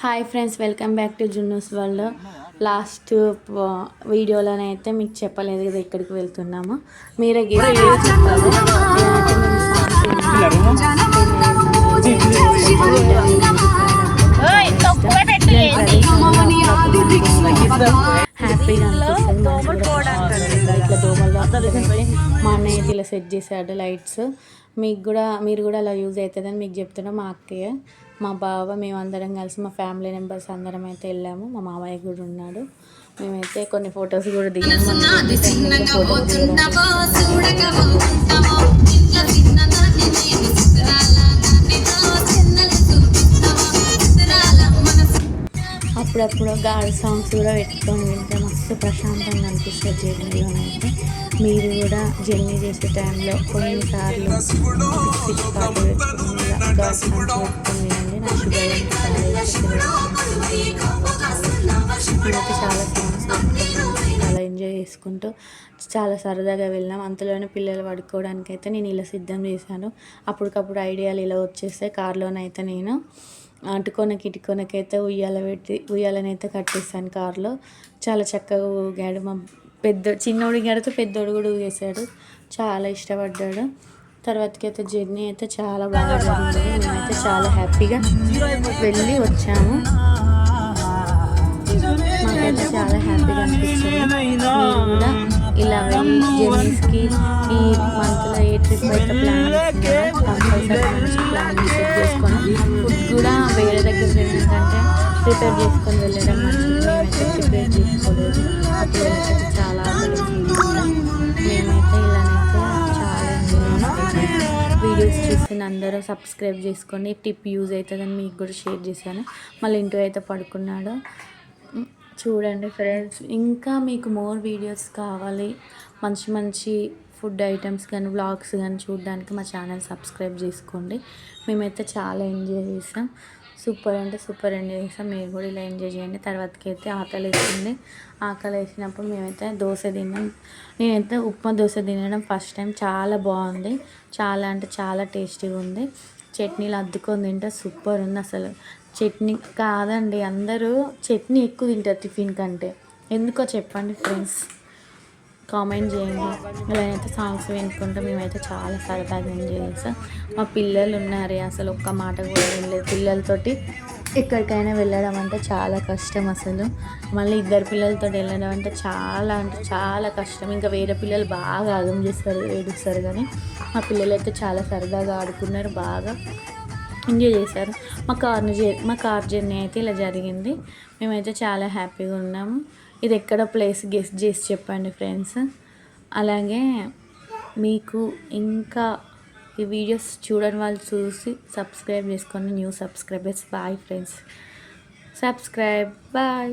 Hi friends welcome back to జున్నూస్ world last వీడియోలోనైతే మీకు చెప్పలేదు కదా ఎక్కడికి వెళ్తున్నాము మీరే హ్యాపీగా అనిపిస్తుంది మా అన్నయ్య ఇలా సెట్ చేశాడు లైట్స్ మీకు కూడా మీరు కూడా అలా యూజ్ అవుతుందని మీకు చెప్తున్నా మా అక్కయ్య మా బావ మేమందరం కలిసి మా ఫ్యామిలీ మెంబర్స్ అందరం అయితే వెళ్ళాము. మా మామయ్య కూడా ఉన్నాడు. మేమైతే కొన్ని ఫొటోస్ కూడా దిగాము. అప్పుడప్పుడు గాడ్ సాంగ్స్ కూడా పెట్టుకొని వింటే మస్తు ప్రశాంతంగా అనిపిస్తుంది జర్నీలోనైతే మీరు కూడా జర్నీ చేసే టైంలో కొన్నిసార్లు పిచ్చి పెట్టుకుని గాడ్ సాంగ్స్ పెట్టుకొని నా షుగర్ చాలా చాలా చాలా ఎంజాయ్ చేసుకుంటూ చాలా సరదాగా వెళ్ళాం అంతలోనే పిల్లలు పడుకోవడానికి అయితే నేను ఇలా సిద్ధం చేశాను. అప్పటికప్పుడు ఐడియాలు ఇలా వచ్చేస్తే కార్లోనైతే నేను అటుకొనకి ఇటుకొనకైతే ఉయ్యాల పెట్టి ఉయ్యాలనైతే కట్టేస్తాను కారులో. చాలా చక్కగా ఊగాడు మా పెద్ద చిన్నోడు గడితే పెద్దోడు కూడా ఊగేశాడు. చాలా ఇష్టపడ్డాడు. తర్వాతకి అయితే జర్నీ అయితే చాలా బాగా జరిగింది. మేమైతే చాలా హ్యాపీగా వెళ్ళి వచ్చాము. మాకైతే చాలా హ్యాపీగా అనిపించింది. కూడా ఇలా వెళ్ళి జర్నీస్కి ఈ మంత్లో ఏ ట్రిప్ అయితే ప్లాన్ కంపల్సరీ మంచి ప్లాన్ చేసుకొని ఫుడ్ కూడా వేరే దగ్గర వెళ్ళిందంటే ప్రిపేర్ చేసుకొని వెళ్ళడం మంచిది. మేమైతే ప్రిపేర్ చేసుకోలేదు. అప్పుడు చాలా వీడియోస్ అందరూ సబ్స్క్రైబ్ చేసుకోండి. టిప్ యూజ్ అవుతుందని మీకు కూడా షేర్ చేశాను. మళ్ళీ ఇంట్లో అయితే పడుకున్నాడు. చూడండి ఫ్రెండ్స్ ఇంకా మీకు మోర్ వీడియోస్ కావాలి. మంచి మంచి ఫుడ్ ఐటమ్స్ కానీ వ్లాగ్స్ కానీ చూడడానికి మా ఛానల్ సబ్స్క్రైబ్ చేసుకోండి. మేమైతే చాలా ఎంజాయ్ చేసాం సూపర్ అంటే సూపర్ ఎంజాయ్ చేసాం మీరు కూడా ఇలా ఎంజాయ్ చేయండి. తర్వాతకి అయితే ఆకలి వేసింది ఆకలి వేసినప్పుడు మేమైతే దోశ తిన్నాం. నేనైతే ఉప్మా దోశ తినడం ఫస్ట్ టైం. చాలా బాగుంది. చాలా అంటే చాలా టేస్టీగా ఉంది. చట్నీలు అద్దుకొని తింటే సూపర్ ఉంది అసలు. చట్నీ కాదండి అందరూ చట్నీ ఎక్కువ తింటారు టిఫిన్ కంటే. ఎందుకో చెప్పండి ఫ్రెండ్స్. కామెంట్ చేయండి. ఇలానైతే సాంగ్స్ వినుకుంటూ మేమైతే చాలా సరదాగా ఎంజాయ్ చేస్తాం. మా పిల్లలు ఉన్నారు అసలు ఒక్క మాట కూడా వినలేదు. పిల్లలతోటి ఎక్కడికైనా వెళ్ళడం అంటే చాలా కష్టం అసలు. మళ్ళీ ఇద్దరు పిల్లలతో వెళ్ళడం అంటే చాలా అంటే చాలా కష్టం. ఇంకా వేరే పిల్లలు బాగా అగం చేస్తారు ఏడుస్తారు కానీ మా పిల్లలు అయితే చాలా సరదాగా ఆడుకున్నారు బాగా ఎంజాయ్ చేశారు. మా కార్ మా కార్ జర్నీ అయితే ఇలా జరిగింది. మేమైతే చాలా హ్యాపీగా ఉన్నాము. ఇది ఎక్కడ ప్లేస్ గెస్ట్ చేసి చెప్పండి ఫ్రెండ్స్ అలాగే మీకు ఇంకా ఈ వీడియోస్ చూడని వాళ్ళు చూసి సబ్స్క్రైబ్ చేసుకోండి new subscribers bye friends subscribe bye